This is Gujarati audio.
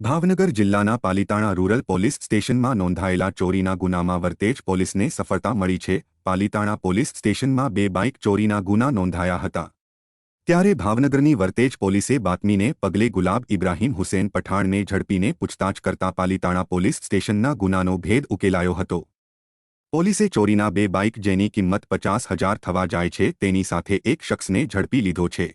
ભાવનગર જિલ્લાના પાલીતાણા રૂરલ પોલીસ સ્ટેશનમાં નોંધાયેલા ચોરીના ગુનામાં વર્તેજ પોલીસને સફળતા મળી છે. પાલીતાણા પોલીસ સ્ટેશનમાં બે બાઇક ચોરીના ગુના નોંધાયા હતા. ત્યારે ભાવનગરની વર્તેજ પોલીસે બાતમીને પગલે ગુલાબ ઇબ્રાહીમ હુસેન પઠાણને ઝડપીને પૂછતાછ કરતા પાલીતાણા પોલીસ સ્ટેશનના ગુનાનો ભેદ ઉકેલાયો હતો. પોલીસે ચોરીના બે બાઇક જેની કિંમત પચાસ હજાર થવા જાય છે, તેની સાથે એક શખ્સને ઝડપી લીધો છે.